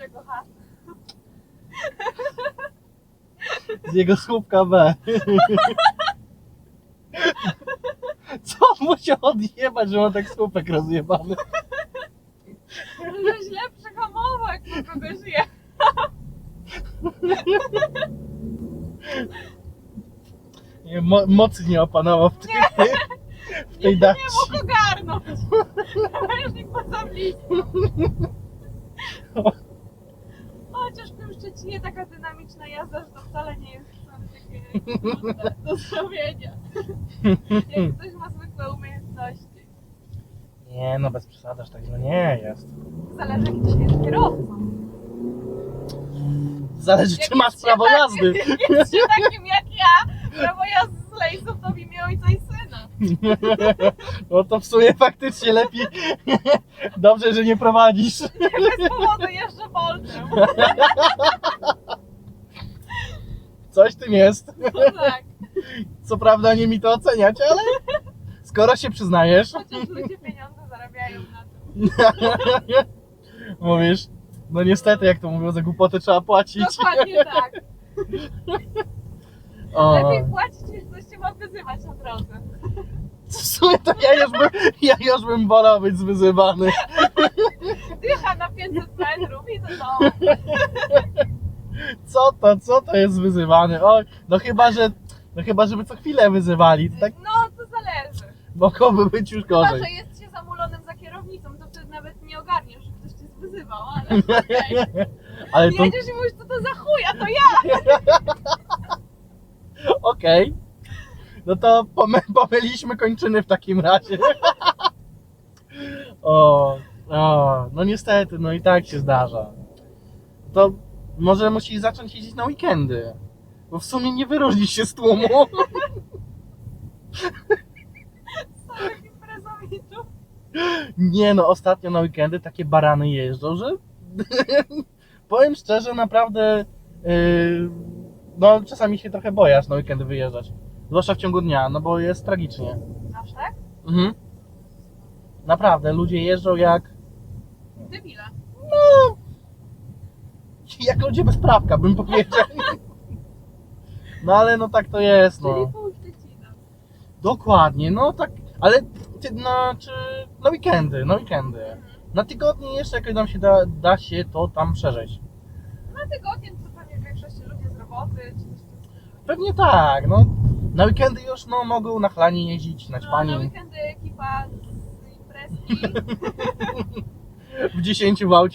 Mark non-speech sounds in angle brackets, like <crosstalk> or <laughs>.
czego H? Z jego słupka B. Co on musiał odjebać, że ma tak słupek rozjebany? Może źle przehamował, jak po kogoś je. Nie, mo mocy nie opanował w tej, w tej Nie daci. mógł ogarnąć. Już nikt blisko. Chociaż w tym Szczecinie taka dynamiczna jazda, że to wcale nie jest wcale takie trudne do zrobienia. <laughs> Jak ktoś ma zwykłe umiejętności. Nie, no bez przesady, aż tak źle nie jest. Zależy jaki to jest kierowcą. Zależy, Jak czy masz jest prawo się jazdy. <laughs> Tak, jest się takim jak ja, prawo jazdy z lejsów to w imię ojca i syna. <laughs> No to w sumie faktycznie lepiej. Dobrze, że nie prowadzisz. Nie bez powodu jeżdżę boltem. Tym jest. No tak. <laughs> Co prawda nie mi to oceniać, ale skoro się przyznajesz, Chociaż ludzie pieniądze zarabiają na tym. <laughs> mówisz, no niestety, jak to mówią, za głupoty trzeba płacić. Dokładnie tak. <laughs> O, Lepiej płacić niż ktoś cię ma wyzywać na drodze. w sumie to ja już, bym, ja już bym wolał być zwyzywany. Dycha na 500 metrów i domu. Co to, co to jest wyzywany? Oj, no chyba, że, no chyba, żeby co chwilę wyzywali, tak No to zależy. mogłoby być już Chyba, gorzej. że jest się zamulonym za kierownicą, to wtedy nawet nie ogarniesz, że ktoś cię wyzywał, ale okej. <laughs> Ale to, Jedziesz i mówisz, co to za chuja, to ja! <laughs> okej. No to pomy, pomyliśmy kończyny w takim razie. <laughs> O, o, no niestety, no i tak się zdarza. To może musisz zacząć jeździć na weekendy. Bo w sumie nie wyróżnisz się z tłumu. Samych <laughs> imprezowiczów. Nie no, ostatnio na weekendy takie barany jeżdżą, że <laughs> powiem szczerze, naprawdę yy, no czasami się trochę boję aż na weekendy wyjeżdżać. Zwłaszcza w ciągu dnia, no bo jest tragicznie. Aż tak? Mhm. Naprawdę, ludzie jeżdżą jak Debile. no <laughs> jak ludzie bez prawka, bym powiedział. No ale no tak to jest, Czyli no. pół Szczecina. Dokładnie, no tak, ale ty, no, czy na weekendy, na weekendy. Mhm. Na tygodnie jeszcze jakoś nam się da, da się to tam przeżyć. Na tygodnie to pewnie w większości ludzie z roboty, czy coś. Pewnie tak, no. Na weekendy już no, mogą na chlanie jeździć, na No, ćpanie. na weekendy ekipa z imprezki. <laughs> W 10 w aucie